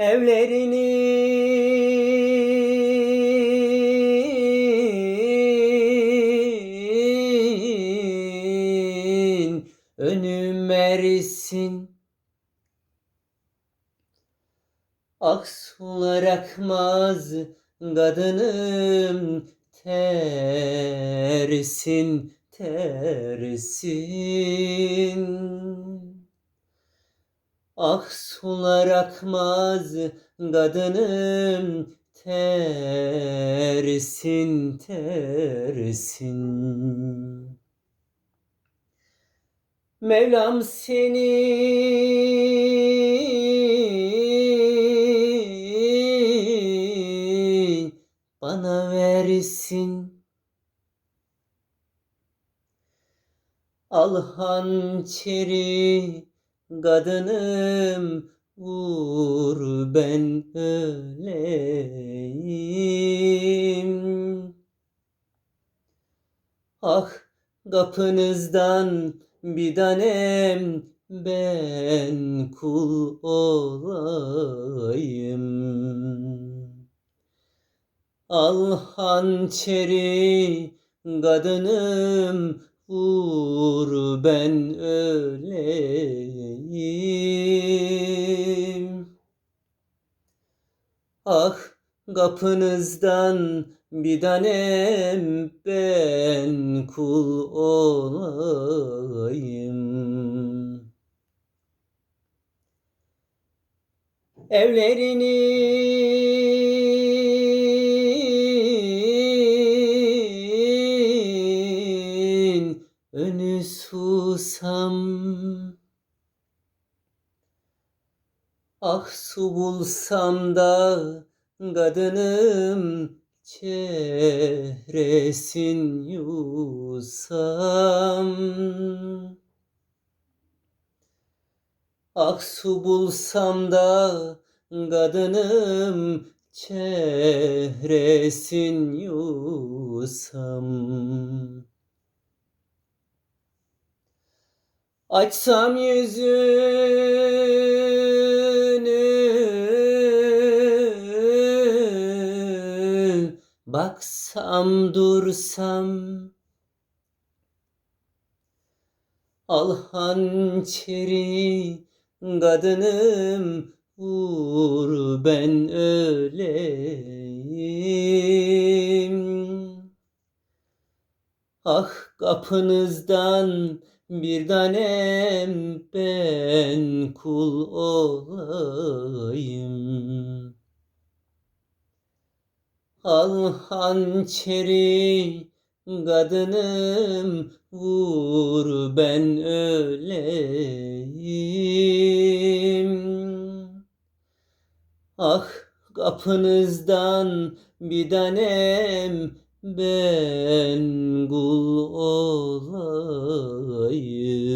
Evlerinin önü Mersin Aksular akmaz kadınım tersin tersin Aksular akmaz kadınım tersin tersin Mevlam seni bana versin. Al hançeri kadınım vur ben öleyim. Ah kapınızdan bir tanem ben kul olayım. Al hançeri kadınım vur ben öleyim. Ah kapınızdan bir tanem ben kul olayım. Evlerinin susam Ah su bulsam da kadınım çehresin yusam. Ah su bulsam da kadınım çehresin yusam Açsam yüzünü Baksam dursam Al hançeri kadınım vur ben öleyim. Ah kapınızdan bir tanem ben kul olayım. Al hançeri kadınım vur ben öleyim. Ah kapınızdan bir tanem ben kul olayım. You.